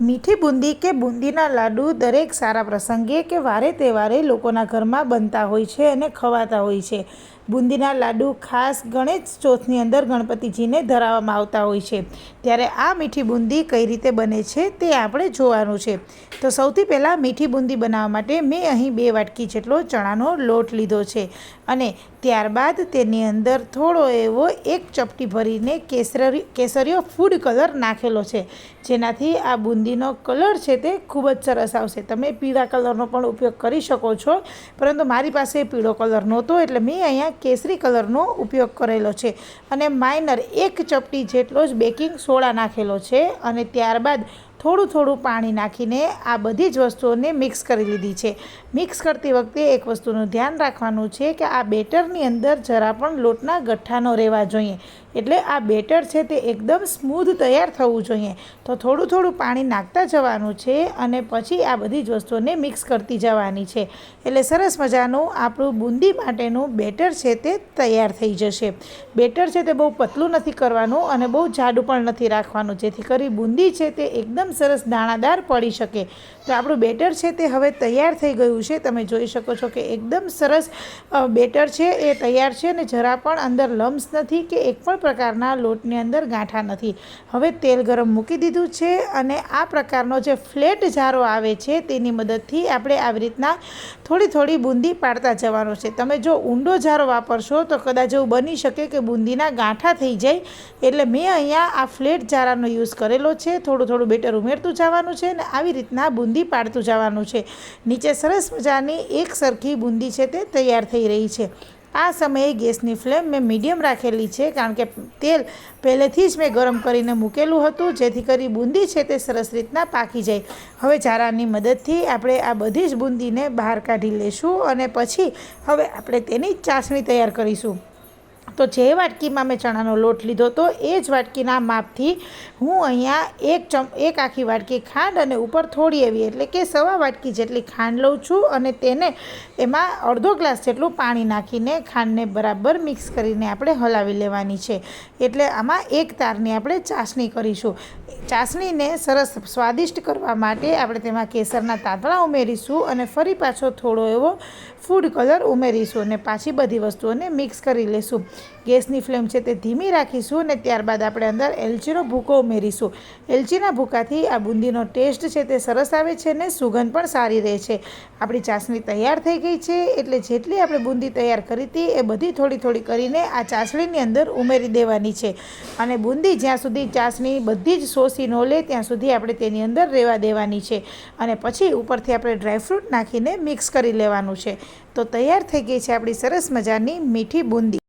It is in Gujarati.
મીઠી બુંદી કે બુંદીના લાડુ દરેક સારા પ્રસંગે કે વારે તહેવારે લોકોના ઘરમાં બનતા હોય છે અને ખવાતા હોય છે. બુંદીના લાડુ ખાસ ગણેશ ચોથની અંદર ગણપતિજીને ધરાવવામાં આવતા હોય છે. ત્યારે આ મીઠી બુંદી કઈ રીતે બને છે તે આપણે જોવાનું છે. તો સૌથી પહેલાં મીઠી બુંદી બનાવવા માટે મેં અહીં બે વાટકી જેટલો ચણાનો લોટ લીધો છે અને ત્યારબાદ તેની અંદર થોડો એવો એક ચપટી ભરીને કેસરી, કેસરીયો ફૂડ કલર નાખેલો છે. જેનાથી આ બુંદીનો કલર છે તે ખૂબ જ સરસ આવશે. તમે પીળા કલરનો પણ ઉપયોગ કરી શકો છો. પરંતુ મારી પાસે પીળો કલર નહોતો એટલે મેં અહીંયા કેસરી કલરનો ઉપયોગ કરેલો છે. અને માઇનર એક ચપટી જેટલો જ બેકિંગ સોડા નાખેલો છે. અને ત્યારબાદ થોડું થોડું પાણી નાખીને આ બધી જ વસ્તુઓને મિક્સ કરી લીધી છે. મિક્સ કરતી વખતે એક વસ્તુનું ધ્યાન રાખવાનું છે કે આ બેટરની અંદર જરા પણ લોટના ગઠ્ઠા ન રહેવા જોઈએ. એટલે આ બેટર છે તે એકદમ સ્મૂધ તૈયાર થવું જોઈએ. તો થોડું થોડું પાણી નાખતા જવાનું છે અને પછી આ બધી જ વસ્તુઓને મિક્સ કરતી જવાની છે. એટલે સરસ મજાનું આપણું બુંદી માટેનું બેટર છે તે તૈયાર થઈ જશે. બેટર છે તે બહુ પતલું નથી કરવાનું અને બહુ જાડું પણ નથી રાખવાનું. જેથી કરી બુંદી છે તે એકદમ સરસ દાણાદાર પડી શકે. તો આપણું બેટર છે તે હવે તૈયાર થઈ ગયું છે. તમે જોઈ શકો છો કે એકદમ સરસ બેટર છે, એ તૈયાર છે અને જરા પણ અંદર લમ્સ નથી કે એક પણ પ્રકારના લોટની અંદર ગાંઠા નથી. હવે તેલ ગરમ મૂકી દીધું છે અને આ પ્રકારનો જે ફ્લેટ જારો આવે છે તેની મદદથી આપણે આવી રીતના થોડી થોડી બુંદી પાડતા જવાનો છે. તમે જો ઊંડો જારો વાપરશો તો કદાચ એવું બની શકે કે બુંદીના ગાંઠા થઈ જાય. એટલે મેં અહીંયા આ ફ્લેટ જારાનો યુઝ કરેલો છે. થોડું થોડું બેટર ઉમેરતું જવાનું છે અને આવી રીતના બુંદી પાડતું જવાનું છે. નીચે સરસ મજાની એક સરખી બુંદી છે તે તૈયાર થઈ રહી છે. આ સમયે ગેસની ફ્લેમ મેં મીડિયમ રાખેલી છે કારણ કે તેલ પહેલેથી જ મેં ગરમ કરીને મૂકેલું હતું, જેથી કરી બુંદી છે તે સરસ રીતના પાકી જાય. હવે ચારાની મદદથી આપણે આ બધી જ બુંદીને બહાર કાઢી લઈશું અને પછી હવે આપણે તેની ચાસણી તૈયાર કરીશું. તો જે વાટકીમાં મેં ચણાનો લોટ લીધો હતો, એ જ વાટકીના માપથી હું અહીંયા એક ચમ, એક આખી વાટકી ખાંડ અને ઉપર થોડી એવી, એટલે કે સવા વાટકી જેટલી ખાંડ લઉં છું અને તેને એમાં અડધો ગ્લાસ જેટલું પાણી નાખીને ખાંડને બરાબર મિક્સ કરીને આપણે હલાવી લેવાની છે. એટલે આમાં એક તારની આપણે ચાસણી કરીશું. ચાસણીને સરસ સ્વાદિષ્ટ કરવા માટે આપણે તેમાં કેસરના તાંતણા ઉમેરીશું અને ફરી પાછો થોડો એવો ફૂડ કલર ઉમેરીશું અને પાછી બધી વસ્તુઓને મિક્સ કરી લઈશું ગેસની ફ્લેમ છે તે ધીમી રાખીશું અને ત્યારબાદ આપણે અંદર એલચીનો ભૂકો ઉમેરીશું. એલચીના ભૂકાથી આ બુંદીનો ટેસ્ટ છે તે સરસ આવે છે અને સુગંધ પણ સારી રહે છે. આપણી ચાસણી તૈયાર થઈ ગઈ છે એટલે જેટલી આપણે બુંદી તૈયાર કરી હતી એ બધી થોડી થોડી કરીને આ ચાસણીની અંદર ઉમેરી દેવાની છે. અને બુંદી જ્યાં સુધી ચાસણી બધી જ શોષી ન લે ત્યાં સુધી આપણે તેની અંદર રહેવા દેવાની છે. અને પછી ઉપરથી આપણે ડ્રાયફ્રૂટ નાખીને મિક્સ કરી લેવાનું છે. તો તૈયાર થઈ ગઈ છે આપણી સરસ મજાની મીઠી બુંદી.